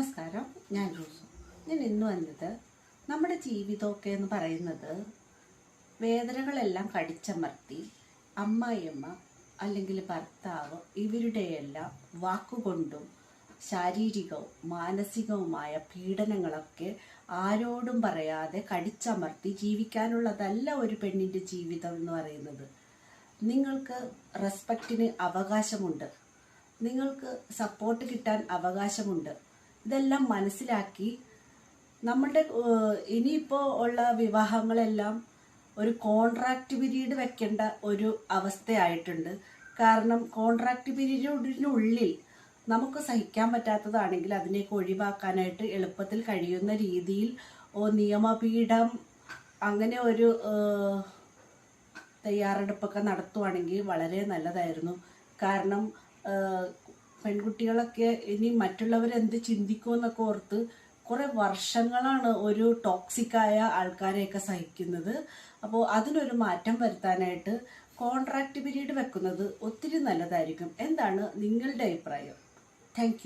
നമസ്കാരം. ഞാൻ റോസു ഞാൻ ഇന്ന് വന്നത് നമ്മുടെ ജീവിതമൊക്കെ എന്ന് പറയുന്നത് വേദനകളെല്ലാം കടിച്ചമർത്തി അമ്മായിയമ്മ അല്ലെങ്കിൽ ഭർത്താവ് ഇവരുടെയെല്ലാം വാക്കുകൊണ്ടും ശാരീരികവും മാനസികവുമായ പീഡനങ്ങളൊക്കെ ആരോടും പറയാതെ കടിച്ചമർത്തി ജീവിക്കാനുള്ളതല്ല ഒരു പെണ്ണിന്റെ ജീവിതം എന്ന് പറയുന്നത്. നിങ്ങൾക്ക് റെസ്പെക്റ്റിന് അവകാശമുണ്ട്. നിങ്ങൾക്ക് സപ്പോർട്ട് കിട്ടാൻ അവകാശമുണ്ട്. ഇതെല്ലാം മനസ്സിലാക്കി നമ്മളുടെ ഇനിയിപ്പോൾ ഉള്ള വിവാഹങ്ങളെല്ലാം ഒരു കോൺട്രാക്റ്റ് പിരീഡ് വെക്കേണ്ട ഒരു അവസ്ഥയായിട്ടുണ്ട്. കാരണം കോൺട്രാക്റ്റ് പിരീഡിനുള്ളിൽ നമുക്ക് സഹിക്കാൻ പറ്റാത്തതാണെങ്കിൽ അതിനെയൊക്കെ ഒഴിവാക്കാനായിട്ട് എളുപ്പത്തിൽ കഴിയുന്ന രീതിയിൽ ഓ നിയമപീഠം അങ്ങനെ ഒരു തയ്യാറെടുപ്പൊക്കെ നടത്തുവാണെങ്കിൽ വളരെ നല്ലതായിരുന്നു. കാരണം പെൺകുട്ടികളൊക്കെ ഇനി മറ്റുള്ളവരെന്ത് ചിന്തിക്കുമെന്നൊക്കെ ഓർത്ത് കുറേ വർഷങ്ങളാണ് ഒരു ടോക്സിക്കായ ആൾക്കാരെയൊക്കെ സഹിക്കുന്നത്. അപ്പോൾ അതിനൊരു മാറ്റം വരുത്താനായിട്ട് കോൺട്രാക്റ്റ് പീരീഡ് വെക്കുന്നത് ഒത്തിരി നല്ലതായിരിക്കും. എന്താണ് നിങ്ങളുടെ അഭിപ്രായം? താങ്ക്